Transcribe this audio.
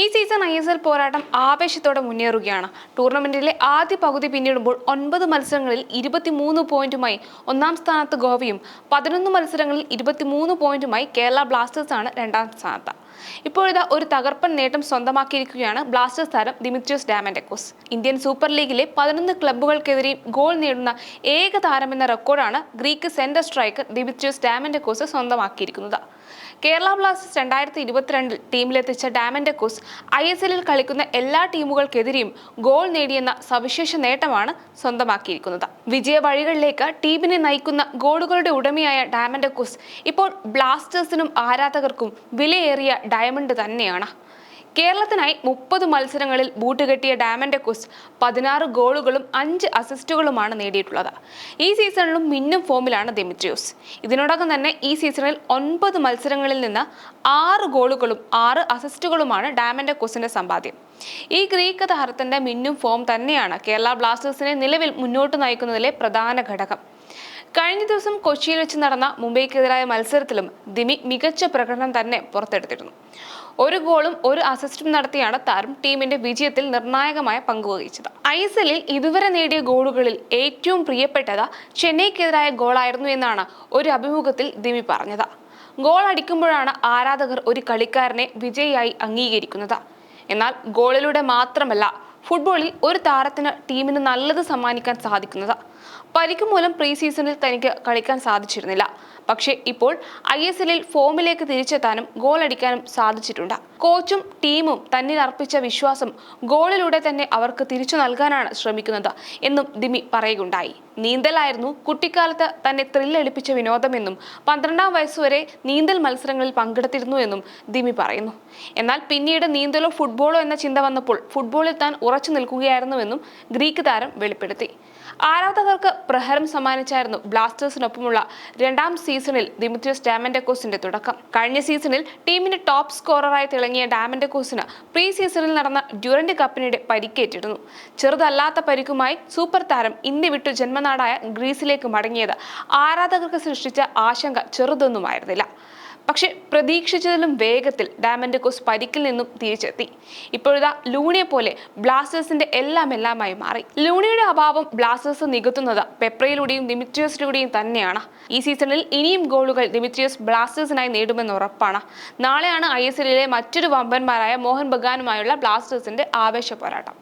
ഈ season I S L പോരാട്ടം ആവേശത്തോടെ മുന്നേറുകയാണ്. ടൂർണമെന്റിലെ ആദ്യ പകുതി പിന്നിടുമ്പോൾ ഒൻപത് മത്സരങ്ങളിൽ ഇരുപത്തിമൂന്ന് പോയിന്റുമായി ഒന്നാം സ്ഥാനത്ത് ഗോവയും പതിനൊന്ന് മത്സരങ്ങളിൽ ഇരുപത്തിമൂന്ന് പോയിന്റുമായി കേരള ബ്ലാസ്റ്റേഴ്സാണ് രണ്ടാം സ്ഥാനത്ത്. ഇപ്പോഴിതാ ഒരു തകർപ്പൻ നേട്ടം സ്വന്തമാക്കിയിരിക്കുകയാണ് ബ്ലാസ്റ്റേഴ്സ് താരം ദിമിത്രിയോസ് ഡാമൻഡെക്കോസ് ഇന്ത്യൻ സൂപ്പർ ലീഗിലെ പതിനൊന്ന് ക്ലബ്ബുകൾക്കെതിരെ ഗോൾ നേടുന്ന ഏക താരമെന്ന റെക്കോർഡാണ് Greek centre striker Dimitrios Diamantakos സ്വന്തമാക്കിയിരിക്കുന്നത്. Kerala Blasters രണ്ടായിരത്തി ഇരുപത്തിരണ്ടിൽ ടീമിലെത്തിച്ച ഡാമൻഡെക്കോസ് ഐ എസ് എല്ലിൽ കളിക്കുന്ന എല്ലാ ടീമുകൾക്കെതിരെയും ഗോൾ നേടിയെന്ന സവിശേഷ നേട്ടമാണ് സ്വന്തമാക്കിയിരിക്കുന്നത്. വിജയ വഴികളിലേക്ക് ടീമിനെ നയിക്കുന്ന ഗോളുകളുടെ ഉടമയായ ഡാമൻഡെക്കോസ് ഇപ്പോൾ ബ്ലാസ്റ്റേഴ്സിനും ആരാധകർക്കും വിലയേറിയ ഡയമണ്ട് തന്നെയാണ്. കേരളത്തിനായി മുപ്പത് മത്സരങ്ങളിൽ ബൂട്ടുകെട്ടിയ കെട്ടിയ കുസ് പതിനാറ് ഗോളുകളും അഞ്ച് അസിസ്റ്റുകളുമാണ് നേടിയിട്ടുള്ളത്. ഈ സീസണിലും മിന്നും ഫോമിലാണ് ദിമിത്രിയോസ്. ഇതിനോടകം തന്നെ ഈ സീസണിൽ ഒൻപത് മത്സരങ്ങളിൽ നിന്ന് ആറ് ഗോളുകളും ആറ് അസിസ്റ്റുകളുമാണ് ഡാമൻഡെക്കോസിന്റെ സമ്പാദ്യം. ഈ ഗ്രീക്ക് താരത്തിന്റെ മിന്നും ഫോം തന്നെയാണ് കേരള ബ്ലാസ്റ്റേഴ്സിനെ നിലവിൽ മുന്നോട്ട് നയിക്കുന്നതിലെ പ്രധാന ഘടകം. കഴിഞ്ഞ ദിവസം കൊച്ചിയിൽ വെച്ച് നടന്ന മുംബൈക്കെതിരായ മത്സരത്തിലും ദിമി മികച്ച പ്രകടനം തന്നെ പുറത്തെടുത്തിരുന്നു. ഒരു ഗോളും ഒരു അസിസ്റ്റും നടത്തിയാണ് താരം ടീമിന്റെ വിജയത്തിൽ നിർണായകമായ പങ്കുവഹിച്ചത് ഐ എസ് എല്ലിൽ ഇതുവരെ നേടിയ ഗോളുകളിൽ ഏറ്റവും പ്രിയപ്പെട്ടത് ചെന്നൈക്കെതിരായ ഗോളായിരുന്നു എന്നാണ് ഒരു അഭിമുഖത്തിൽ ദിമി പറഞ്ഞത്. ഗോൾ അടിക്കുമ്പോഴാണ് ആരാധകർ ഒരു കളിക്കാരനെ വിജയിയായി അംഗീകരിക്കുന്നത്. എന്നാൽ ഗോളിലൂടെ മാത്രമല്ല ഫുട്ബോളിൽ ഒരു താരത്തിന് ടീമിന് നല്ലത് സമ്മാനിക്കാൻ സാധിക്കുന്നത്. പരിക്ക് മൂലം പ്രീ സീസണിൽ തനിക്ക് കളിക്കാൻ സാധിച്ചിരുന്നില്ല. പക്ഷേ ഇപ്പോൾ ഐ എസ് എല്ലിൽ ഫോമിലേക്ക് തിരിച്ചെത്താനും ഗോൾ അടിക്കാനും സാധിച്ചിട്ടുണ്ട് കോച്ചും ടീമും തന്നിൽ അർപ്പിച്ച വിശ്വാസം ഗോളിലൂടെ തന്നെ അവർക്ക് തിരിച്ചു നൽകാനാണ് ശ്രമിക്കുന്നത് എന്നും ദിമി പറയുകയുണ്ടായി. നീന്തലായിരുന്നു കുട്ടിക്കാലത്ത് തന്നെ ത്രില്ലടിപ്പിച്ച വിനോദമെന്നും പന്ത്രണ്ടാം വയസ്സുവരെ നീന്തൽ മത്സരങ്ങളിൽ പങ്കെടുത്തിരുന്നു എന്നും ദിമി പറയുന്നു. എന്നാൽ പിന്നീട് നീന്തലോ ഫുട്ബോളോ എന്ന ചിന്ത വന്നപ്പോൾ ഫുട്ബോളിൽ താൻ ഉറച്ചു നിൽക്കുകയായിരുന്നുവെന്നും ഗ്രീക്ക് താരം വെളിപ്പെടുത്തി. ആരാധകർക്ക് പ്രഹരം സമ്മാനിച്ചായിരുന്നു ബ്ലാസ്റ്റേഴ്സിനൊപ്പമുള്ള രണ്ടാം സീസണിൽ ദിമിത്രിയോസ് ഡാമൻഡക്കോസിന്റെ തുടക്കം. കഴിഞ്ഞ സീസണിൽ ടീമിന്റെ ടോപ്പ് സ്കോററായി തിളങ്ങിയ ഡാമൻഡക്കോസിന് പ്രീ സീസണിൽ നടന്ന ഡ്യൂറന്റ് കപ്പിനിടെ പരിക്കേറ്റിരുന്നു. ചെറുതല്ലാത്ത പരിക്കുമായി സൂപ്പർ താരം ഇന്ത്യ വിട്ടു ജന്മനാടായ ഗ്രീസിലേക്ക് മടങ്ങിയത് ആരാധകർക്ക് സൃഷ്ടിച്ച ആശങ്ക ചെറുതൊന്നുമായിരുന്നില്ല. പക്ഷെ പ്രതീക്ഷിച്ചതിലും വേഗത്തിൽ ഡാമൻഡക്കോസ് പരിക്കിൽ നിന്നും തിരിച്ചെത്തി. ഇപ്പോഴിതാ ലൂണിയെ പോലെ ബ്ലാസ്റ്റേഴ്സിന്റെ എല്ലാം എല്ലാമായി മാറി. ലൂണിയുടെ അഭാവം ബ്ലാസ്റ്റേഴ്സ് നികത്തുന്നത് പെപ്രയിലൂടെയും ദിമിത്രിയോസിലൂടെയും തന്നെയാണ്. ഈ സീസണിൽ ഇനിയും ഗോളുകൾ ദിമിത്രിയോസ് ബ്ലാസ്റ്റേഴ്സിനായി നേടുമെന്ന് ഉറപ്പാണ്. നാളെയാണ് ഐ മറ്റൊരു വമ്പന്മാരായ മോഹൻ ബഗാനുമായുള്ള ബ്ലാസ്റ്റേഴ്സിന്റെ ആവേശ പോരാട്ടം.